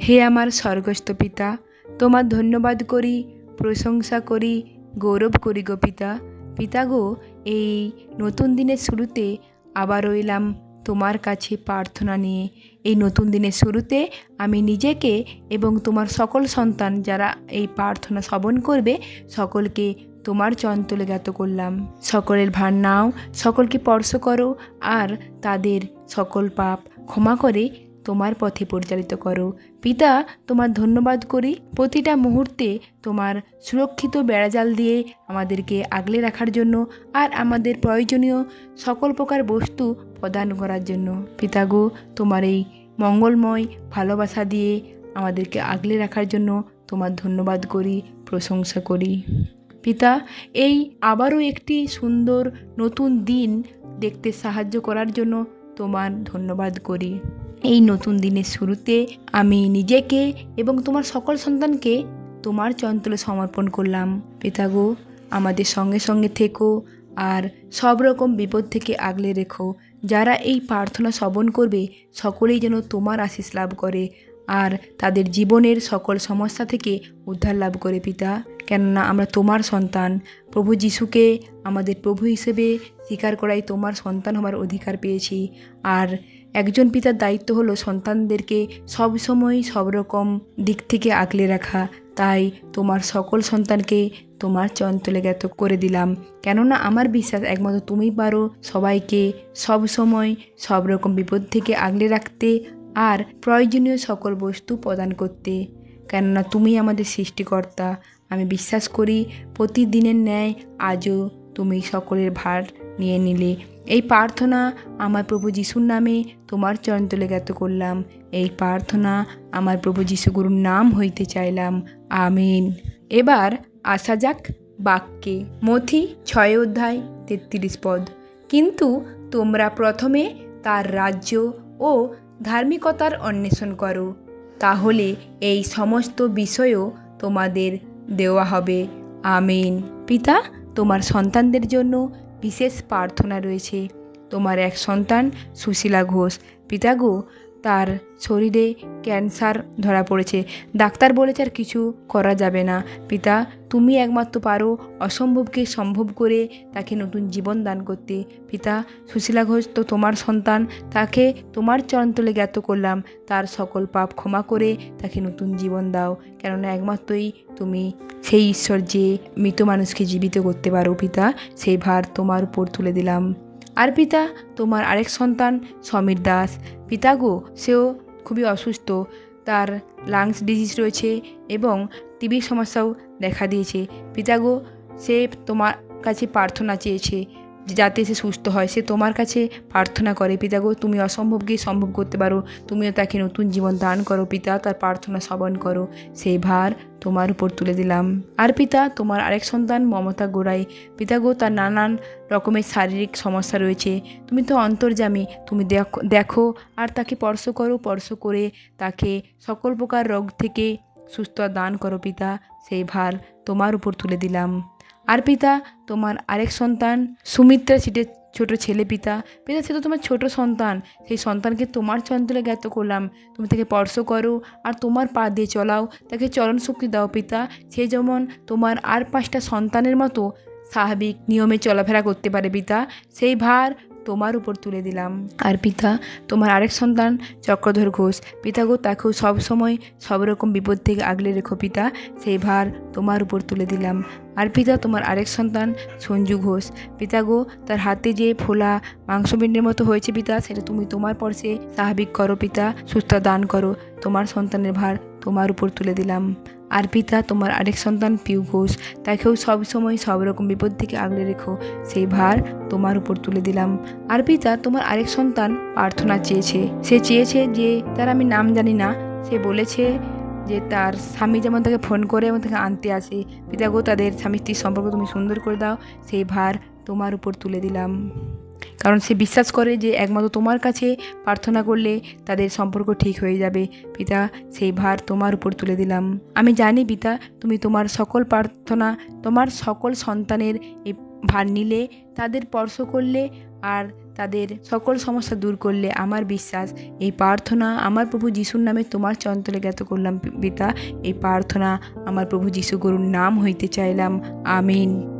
হে আমার স্বর্গস্থ পিতা, তোমার ধন্যবাদ করি, প্রশংসা করি, গৌরব করি গো পিতা। পিতা গো, এই নতুন দিনের শুরুতে আবারও এলাম তোমার কাছে প্রার্থনা নিয়ে। এই নতুন দিনের শুরুতে আমি নিজেকে এবং তোমার সকল সন্তান যারা এই প্রার্থনা শ্রবণ করবে, সকলকে তোমার চন্তলে জ্ঞাত করলাম। সকলের ভার নাও, সকলকে স্পর্শ করো, আর তাদের সকল পাপ ক্ষমা করে তোমার পথে পরিচালিত করো। পিতা, তোমার ধন্যবাদ করি। প্রতিটা মুহূর্তে তোমার সুরক্ষিত বেড়াজাল দিয়ে আমাদেরকে আগলে রাখার জন্য আর আমাদের প্রয়োজনীয় সকল প্রকার বস্তু প্রদান করার জন্য। পিতা গো, তোমার এই মঙ্গলময় ভালোবাসা দিয়ে আমাদেরকে আগলে রাখার জন্য তোমার ধন্যবাদ করি, প্রশংসা করি। পিতা, এই আবারও একটি সুন্দর নতুন দিন দেখতে সাহায্য করার জন্য তোমার ধন্যবাদ করি। এই নতুন দিনের শুরুতে আমি নিজেকে এবং তোমার সকল সন্তানকে তোমার চঞ্চলে সমর্পণ করলাম। পিতাগো, আমাদের সঙ্গে সঙ্গে থেকো আর সব রকম বিপদ থেকে আগলে রেখো। যারা এই প্রার্থনা শ্রবণ করবে, সকলেই যেন তোমার আশিস লাভ করে আর তাদের জীবনের সকল সমস্যা থেকে উদ্ধার লাভ করে পিতা। কেননা আমরা তোমার সন্তান। প্রভু যিশুকে আমাদের প্রভু হিসেবে স্বীকার করাই তোমার সন্তান হওয়ার অধিকার পেয়েছি। আর একজন পিতার দায়িত্ব হলো সন্তানদেরকে সব সময় সব রকম দিক থেকে আগলে রাখা। তাই তোমার সকল সন্তানকে তোমার চঞ্চলে জ্ঞাত করে দিলাম। কেননা আমার বিশ্বাস একমাত্র তুমি পারো সবাইকে সব সময় সব রকম বিপদ থেকে আগলে রাখতে আর প্রয়োজনীয় সকল বস্তু প্রদান করতে। কেননা তুমি আমাদের সৃষ্টিকর্তা। আমি বিশ্বাস করি প্রতিদিনের ন্যায় আজও তুমি সকলের ভার নিয়ে নিলে। এই প্রার্থনা আমার প্রভু যিশুর নামে তোমার চরণতলে জ্ঞাত করলাম। এই প্রার্থনা আমার প্রভু যিশু গুরুর নাম হইতে চাইলাম। আমিন। এবার আসা যাক বাক্যে। মথি ছয় অধ্যায় তেত্রিশ পদ। কিন্তু তোমরা প্রথমে তার রাজ্য ও ধার্মিকতার অন্বেষণ করো। তাহলে এই সমস্ত বিষয়ও তোমাদের দেওয়া হবে। আমিন। পিতা, তোমার সন্তানদের জন্য বিশেষ প্রার্থনা রয়েছে। তোমার এক সন্তান সুশীলা ঘোষ। পিতা গো তার শরীরে ক্যান্সার ধরা পড়েছে। ডাক্তার বলেছে আর কিছু করা যাবে না। পিতা, তুমি একমাত্র পারো অসম্ভবকে সম্ভব করে তাকে নতুন জীবন দান করতে। পিতা, সুশীলা ঘোষ তো তোমার সন্তান। তাকে তোমার চরণতলে জ্ঞাত করলাম। তার সকল পাপ ক্ষমা করে তাকে নতুন জীবন দাও। কেননা একমাত্রই তুমি সেই ঈশ্বর যে মৃত মানুষকে জীবিত করতে পারো। পিতা, সেই ভার তোমার উপর তুলে দিলাম। আর পিতা, তোমার আরেক সন্তান, সমীর দাস। পিতা গো, সেও খুবই অসুস্থ। তার লাংস ডিজিজ রয়েছে এবং টিবির সমস্যাও দেখা দিয়েছে। পিতা গো, সে তোমার কাছে প্রার্থনা চেয়েছে। যাতে সে সুস্থ হয়, সে তোমার কাছে প্রার্থনা করে, পিতা গো, তুমি অসম্ভবকে সম্ভব করতে পারো। তুমিও তাকে নতুন জীবন দান করো, পিতা। তার প্রার্থনা শ্রবণ করো। সেই ভার তোমার উপর তুলে দিলাম। আর পিতা, তোমার আরেক সন্তান মমতা গোড়াই। পিতা গো, তার নানান রকমের শারীরিক সমস্যা রয়েছে। তুমি তো অন্তর্জামী তুমি দেখো দেখো আর তাকে স্পর্শ করো, স্পর্শ করে তাকে সকল প্রকার রোগ থেকে সুস্থ দান করো, পিতা। সেই ভার তোমার উপর তুলে দিলাম। আর পিতা, তোমার আরেক সন্তান, সুমিত্রা সিটের ছোট ছেলে পিতা। পিতা, সে তো তোমার ছোট সন্তান। সেই সন্তানকে তোমার চন্দ্রে জ্ঞাত করলাম। তুমি তাকে স্পর্শ করো আর তোমার পা দিয়ে চলাও। তাকে চরণ শক্তি দাও পিতা। সে যেমন তোমার আর পাঁচটা সন্তানের মতো স্বাভাবিক নিয়মে চলাফেরা করতে পারে পিতা। সেই ভার তোমার উপর তুলে দিলাম। আর পিতা, তোমার আরেক সন্তান চক্রধর ঘোষ পিতা গো তাকেও সবসময় সব রকম বিপদ থেকে আগলে রেখো পিতা, সেই ভার তোমার উপর তুলে দিলাম। আর পিতা, তোমার আরেক সন্তান সঞ্জু ঘোষ পিতা গো তার হাতে যে ফোলা মাংসপিণ্ডের মতো হয়েছে পিতা, সেটা তুমি তোমার পর্শে স্বাভাবিক করো পিতা, সুস্থ দান করো, তোমার সন্তানের ভার তোমার উপর তুলে দিলাম। আর পিতা, তোমার আরেক সন্তান পিউ ঘোষ তাকেও সব সময় সব রকম বিপদ থেকে আগলে রেখো। সেই ভার তোমার উপর তুলে দিলাম। আর পিতা, তোমার আরেক সন্তান প্রার্থনা চেয়েছে। সে চেয়েছে যে, তার আমি নাম জানি না। সে বলেছে যে, তার স্বামী যেমন তাকে ফোন করে এবং তাকে আনতে আসে, পিতা গো, তাদের স্বামী স্ত্রীর সম্পর্ক তুমি সুন্দর করে দাও। সেই ভার তোমার উপর তুলে দিলাম। কারণ সে বিশ্বাস করে যে একমাত্র তোমার কাছে প্রার্থনা করলে তাদের সম্পর্ক ঠিক হয়ে যাবে। পিতা, সেই ভার তোমার উপর তুলে দিলাম। আমি জানি পিতা, তুমি তোমার সকল প্রার্থনা, তোমার সকল সন্তানের এই ভার নিলে, তাদের স্পর্শ করলে আর তাদের সকল সমস্যা দূর করলে আমার বিশ্বাস, এই প্রার্থনা আমার প্রভু যিশুর নামে তোমার চন্তলে জ্ঞাত করলাম। পিতা, এই প্রার্থনা আমার প্রভু যিশু গুরুর নাম হইতে চাইলাম। আমিন।